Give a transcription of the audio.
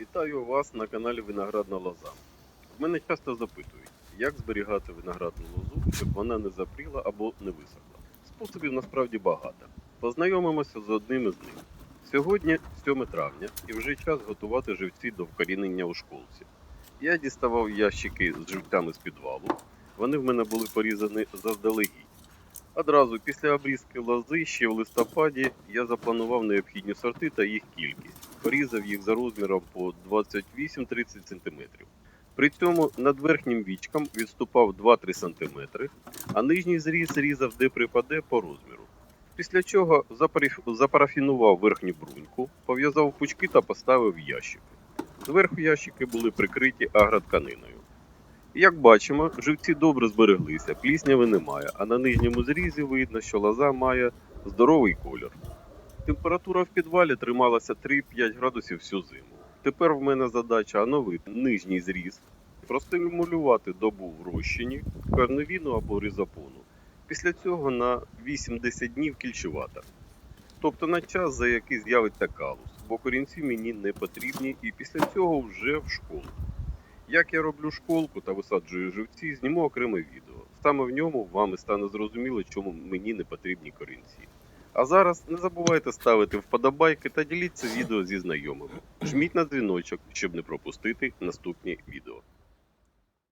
Вітаю вас на каналі Виноградна Лоза. В мене часто запитують, як зберігати виноградну лозу, щоб вона не запріла або не висохла. Способів насправді багато. Познайомимося з одним із них. Сьогодні 7 травня і вже час готувати живці до вкорінення у школці. Я діставав ящики з живцями з підвалу. Вони в мене були порізані заздалегідь. Одразу після обрізки лози ще в листопаді я запланував необхідні сорти та їх кількість. Порізав їх за розміром по 28-30 см. При цьому над верхнім вічком відступав 2-3 см, а нижній зріз різав де припаде по розміру. Після чого запарафінував верхню бруньку, пов'язав пучки та поставив ящики. Зверху ящики були прикриті агротканиною. Як бачимо, живці добре збереглися, плісняви немає, а на нижньому зрізі видно, що лоза має здоровий колір. Температура в підвалі трималася 3-5 градусів всю зиму. Тепер в мене задача оновити нижній зріз, простимулювати добу в розчині, карновіну або різопону. Після цього на 8-10 днів кільчувата. Тобто на час, за який з'явиться калус, бо корінці мені не потрібні і після цього вже в школу. Як я роблю школку та висаджую живці, зніму окреме відео. Саме в ньому вам і стане зрозуміло, чому мені не потрібні корінці. А зараз не забувайте ставити вподобайки та діліться відео зі знайомими. Жміть на дзвіночок, щоб не пропустити наступні відео.